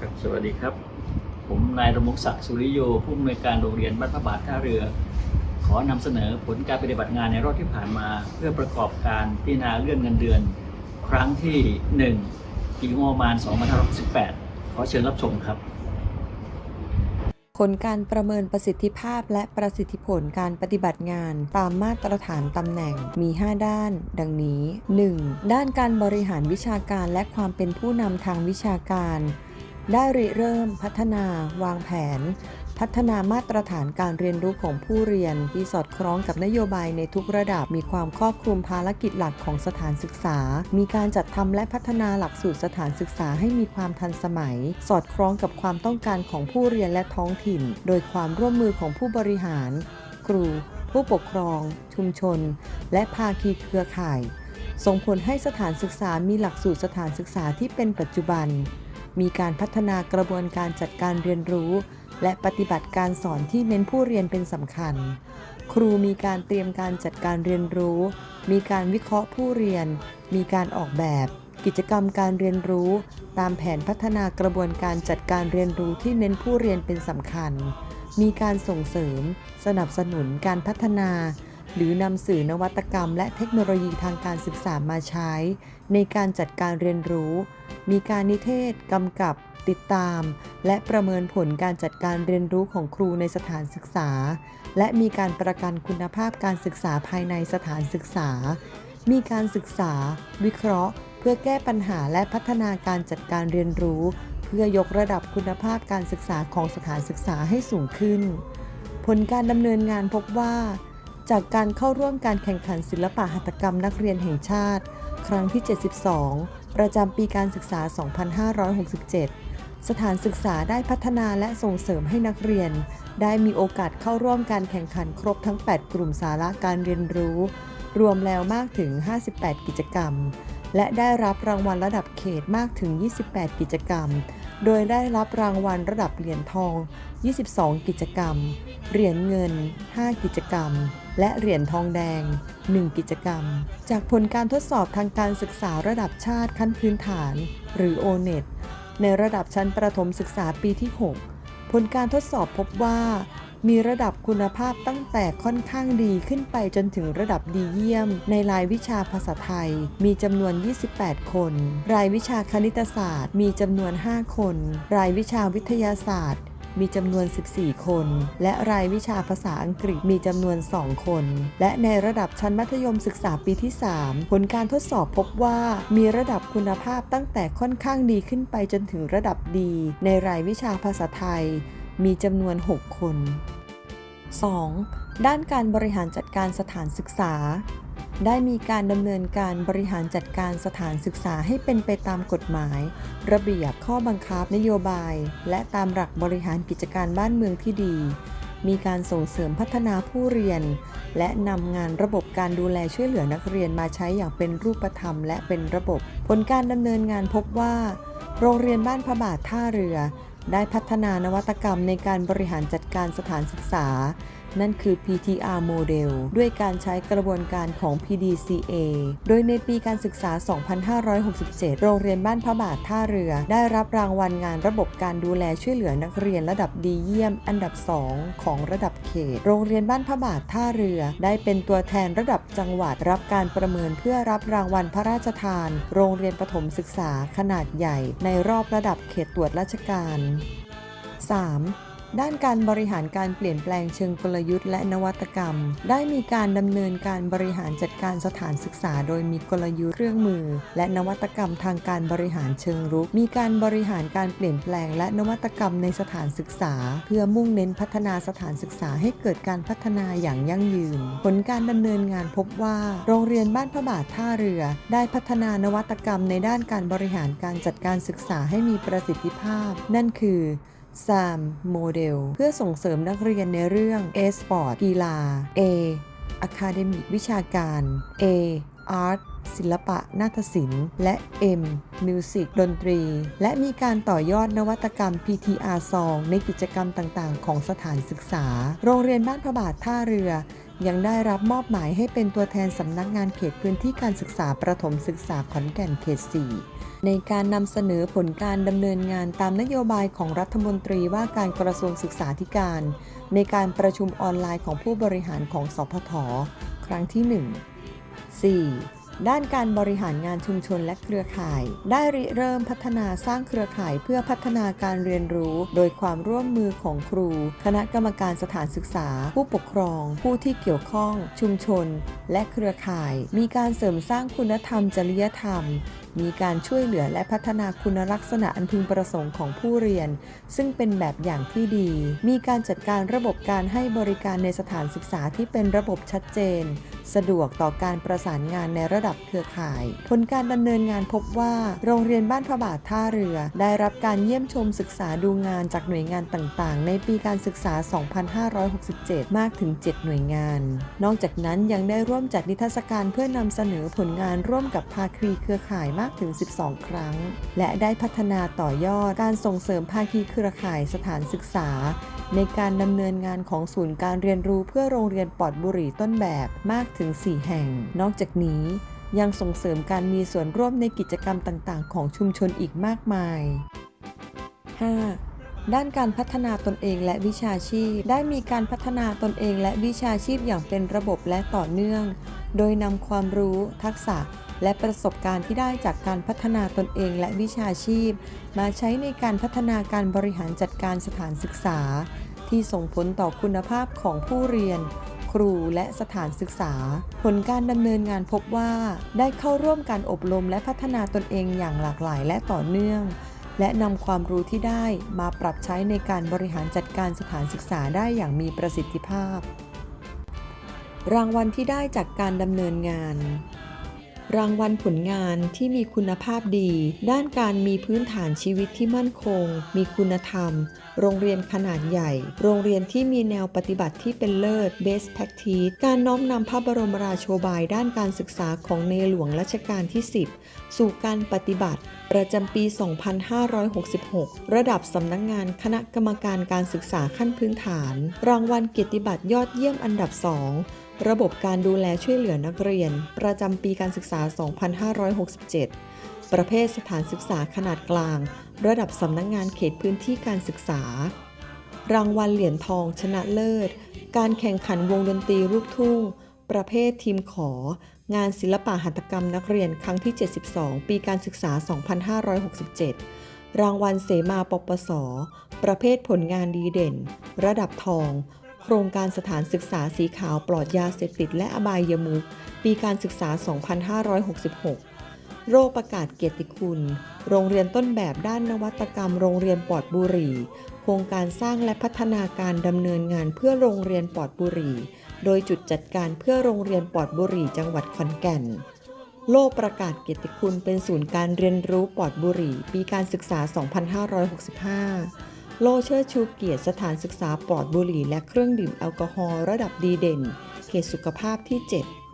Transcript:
ครับสวัสดีครับ ผมนายระมงศักดิ์สุริโยผู้อำนวยการโรงเรียนบ้านพระบาทท่าเรือ ขอนำเสนอผลการปฏิบัติงานในรอบที่ผ่านมา เพื่อประกอบการพิจารณาเลื่อนเงินเดือน ครั้งที่1ปีงบประมาณ2568ขอเชิญรับชมครับผลการประเมินประสิทธิภาพและประสิทธิผลการปฏิบัติงานตามมาตรฐานตำแหน่งมี 5 ด้าน ดังนี้ 1. ด้านการบริหารวิชาการและความเป็นผู้นำทางวิชาการ ได้ริเริ่มพัฒนาวางแผน พัฒนามาตรฐานการเรียนรู้ของผู้เรียนที่สอดคล้องกับนโยบายในทุกระดับมีความครอบคลุมภารกิจหลักของสถานศึกษา มีการจัดทำและพัฒนาหลักสูตรสถานศึกษาให้มีความทันสมัย สอดคล้องกับความต้องการของผู้เรียนและท้องถิ่น โดยความร่วมมือของผู้บริหาร ครู ผู้ปกครอง ชุมชน และภาคีเครือข่าย ส่งผลให้สถานศึกษามีหลักสูตรสถานศึกษาที่เป็นปัจจุบัน มีการพัฒนากระบวนการจัดการเรียนรู้ และปฏิบัติการสอนที่เน้นผู้เรียนเป็นสำคัญ ครูมีการเตรียมการจัดการเรียนรู้ มีการวิเคราะห์ผู้เรียน มีการออกแบบ กิจกรรมการเรียนรู้ ตามแผนพัฒนากระบวนการจัดการเรียนรู้ที่เน้นผู้เรียนเป็นสำคัญ มีการส่งเสริม สนับสนุนการพัฒนา หรือนำสื่อนวัตกรรม และเทคโนโลยีทางการศึกษามาใช้ ในการจัดการเรียนรู้ มีการนิเทศกำกับติดตาม และประเมินผลการจัดการเรียนรู้ของครูในสถานศึกษา และมีการประกันคุณภาพการศึกษาภายในสถานศึกษา มีการศึกษา วิเคราะห์ เพื่อแก้ปัญหาและพัฒนาการจัดการเรียนรู้ เพื่อยกระดับคุณภาพการศึกษาของสถานศึกษาให้สูงขึ้น ผลการดำเนินงานพบว่า จากการเข้าร่วมการแข่งขันศิลปะหัตถกรรมนักเรียนแห่งชาติ ครั้งที่ 72 ประจำปีการศึกษา 2567 สถานศึกษาได้พัฒนาและส่งเสริมให้นักเรียน ได้มีโอกาสเข้าร่วมการแข่งขันครบทั้ง 8 กลุ่มสาระการเรียนรู้ รวมแล้วมากถึง 58 กิจกรรม และได้รับรางวัลระดับเขตมากถึง 28 กิจกรรม โดยได้รับรางวัลระดับเหรียญทอง 22 กิจกรรม เหรียญเงิน 5 กิจกรรม และเหรียญทองแดง 1 กิจกรรม จากผลการทดสอบทางการศึกษาระดับชาติขั้นพื้นฐาน หรือ O-NET ในระดับชั้นประถมศึกษาปีที่ 6 ผลการทดสอบพบว่า มีระดับคุณภาพตั้งแต่ค่อนข้างดีขึ้นไปจนถึงระดับดีเยี่ยม ในรายวิชาภาษาไทย มีจำนวน 28 คน รายวิชาคณิตศาสตร์ มีจำนวน 5 คน รายวิชาวิทยาศาสตร์ มีจำนวน 14 คน และรายวิชาภาษาอังกฤษมีจำนวน 2 คน และในระดับชั้นมัธยมศึกษาปีที่ 3 ผลการทดสอบพบว่ามีระดับคุณภาพตั้งแต่ค่อนข้างดีขึ้นไปจนถึงระดับดี ในรายวิชาภาษาไทย มีจำนวน 6 คน 2. ด้านการบริหารจัดการสถานศึกษา ได้มีการดำเนินการบริหารจัดการสถานศึกษาให้เป็นไปตามกฎหมาย ระเบียบข้อบังคับนโยบาย และตามหลักบริหารกิจการบ้านเมืองที่ดี มีการส่งเสริมพัฒนาผู้เรียน และนำงานระบบการดูแลช่วยเหลือนักเรียนมาใช้อย่างเป็นรูปธรรม และเป็นระบบ ผลการดำเนินงานพบว่า โรงเรียนบ้านพระบาทท่าเรือ ได้พัฒนานวัตกรรมในการบริหารจัดการสถานศึกษา นั่นคือ PTR โมเดลด้วยการใช้กระบวนการของ PDCA โดยในปีการศึกษา 2567 โรงเรียนบ้านพระบาทท่าเรือ ได้รับรางวัลงานระบบการดูแลช่วยเหลือนักเรียนระดับดีเยี่ยม อันดับ 2 ของระดับเขต โรงเรียนบ้านพระบาทท่าเรือ ได้เป็นตัวแทนระดับจังหวัดรับการประเมินเพื่อรับรางวัลพระราชทาน โรงเรียนประถมศึกษาขนาดใหญ่ ในรอบระดับเขตตรวจราชการ 3. ด้านการบริหารการเปลี่ยนแปลงเชิงกลยุทธ์และนวัตกรรม ได้มีการดำเนินการบริหารจัดการสถานศึกษา โดยมีกลยุทธ์เครื่องมือ และนวัตกรรมทางการบริหารเชิงรุก มีการบริหารการเปลี่ยนแปลงและนวัตกรรมในสถานศึกษา เพื่อมุ่งเน้นพัฒนาสถานศึกษาให้เกิดการพัฒนาอย่างยั่งยืน ผลการดำเนินงานพบว่า โรงเรียนบ้านพระบาทท่าเรือ ได้พัฒนานวัตกรรมในด้านการบริหารการจัดการศึกษาให้มีประสิทธิภาพ นั่นคือ SAM โมเดล เพื่อส่งเสริมนักเรียนในเรื่อง A Sport กีฬา A Academic วิชาการ A Art ศิลปะ นาฏศิลป์ และ M Music ดนตรี และมีการต่อยอดนวัตกรรม PTR ซองในกิจกรรมต่าง ๆ ของสถานศึกษา โรงเรียนบ้านพระบาทท่าเรือ ยังได้รับมอบหมายให้เป็นตัวแทนสำนักงานเขตพื้นที่การศึกษาประถมศึกษาขอนแก่นเขต 4 ในการนำเสนอผลการดำเนินงานตามนโยบายของรัฐมนตรีว่าการกระทรวงศึกษาธิการ ในการประชุมออนไลน์ของผู้บริหารของสพทครั้งที่ 1 4. ด้านการบริหารงานชุมชนและเครือข่าย ได้ริเริ่มพัฒนาสร้างเครือข่ายเพื่อพัฒนาการเรียนรู้ โดยความร่วมมือของครู คณะกรรมการสถานศึกษา ผู้ปกครอง ผู้ที่เกี่ยวข้อง ชุมชน และเครือข่าย มีการเสริมสร้างคุณธรรมจริยธรรม มีการช่วยเหลือและพัฒนาคุณลักษณะอันพึงประสงค์ของผู้เรียน ซึ่งเป็นแบบอย่างที่ดี มีการจัดการระบบการให้บริการในสถานศึกษาที่เป็นระบบชัดเจน สะดวกต่อการประสานงานในระดับเครือข่าย ผลการดำเนินงานพบว่า โรงเรียนบ้านพระบาทท่าเรือ ได้รับการเยี่ยมชมศึกษาดูงานจากหน่วยงานต่างๆ ในปีการศึกษา 2567 มากถึง 7 หน่วยงาน นอกจากนั้นยังได้ร่วมจัดนิทรรศการเพื่อนำเสนอผลงานร่วมกับภาคีเครือข่ายมากถึง 12 ครั้ง และได้พัฒนาต่อยอดการส่งเสริมภาคีเครือข่ายสถานศึกษา ในการดำเนินงานของศูนย์การเรียนรู้เพื่อโรงเรียนปลอดบุหรี่ต้นแบบมากถึง 4 แห่ง นอกจากนี้ยังส่งเสริมการมีส่วนร่วมในกิจกรรมต่าง ๆ ของชุมชนอีกมากมาย 5. ด้านการพัฒนาตนเองและวิชาชีพ ได้มีการพัฒนาตนเองและวิชาชีพอย่างเป็นระบบและต่อเนื่อง โดยนำความรู้ ทักษะ และประสบการณ์ที่ได้จากการพัฒนาตนเองและวิชาชีพ มาใช้ในการพัฒนาการบริหารจัดการสถานศึกษา ที่ส่งผลต่อคุณภาพของผู้เรียน ครูและสถานศึกษา ผลการดำเนินงานพบว่า ได้เข้าร่วมการอบรมและพัฒนาตนเองอย่างหลากหลายและต่อเนื่อง และนำความรู้ที่ได้มาปรับใช้ในการบริหารจัดการสถานศึกษาได้อย่างมีประสิทธิภาพ รางวัลที่ได้จากการดำเนินงาน รางวัลผลงานที่มีคุณภาพดี ด้านการมีพื้นฐานชีวิตที่มั่นคง มีคุณธรรม โรงเรียนขนาดใหญ่ โรงเรียนที่มีแนวปฏิบัติที่เป็นเลิศ best practice การน้อมนำพระบรมราโชบายด้านการศึกษาของในหลวงรัชกาลที่ 10 สู่การปฏิบัติ ประจำปี 2566 ระดับสำนักงงานคณะกรรมการการศึกษาขั้นพื้นฐาน รางวัลเกียรติบัตรยอดเยี่ยมอันดับ 2 ระบบการดูแลช่วยเหลือนักเรียน ประจำปีการศึกษา 2567 ประเภทสถานศึกษาขนาดกลาง ระดับสำนักงงานเขตพื้นที่การศึกษา รางวัลเหรียญทองชนะเลิศ การแข่งขันวงดนตรีลูกทุ่ง ประเภททีมขอ งานศิลปะหัตถกรรมนักเรียนครั้งที่ 72 ปีการศึกษา 2567 รางวัลเสมาปปส ประเภทผลงานดีเด่น ระดับทอง โครงการสถานศึกษาสีขาวปลอดยาเสพติดและอบายยมุขปีการศึกษา 2566 โรคประกาศเกียรติคุณ โรงเรียนต้นแบบด้านนวัตกรรม โรงเรียนปลอดบุหรี่โครงการสร้างและพัฒนาการดำเนินงานเพื่อโรงเรียนปลอดบุหรี่โดยจุดจัดการเพื่อโรงเรียนปลอดบุหรี่จังหวัดขอนแก่นโลกประกาศเกียรติคุณเป็นศูนย์การเรียนรู้ปลอดบุหรี่ปีการศึกษา 2565 โลเชิดชูเกียรติสถานศึกษาปลอดบุหรี่และเครื่องดื่มแอลกอฮอล์ระดับดีเด่น เขตสุขภาพที่ 7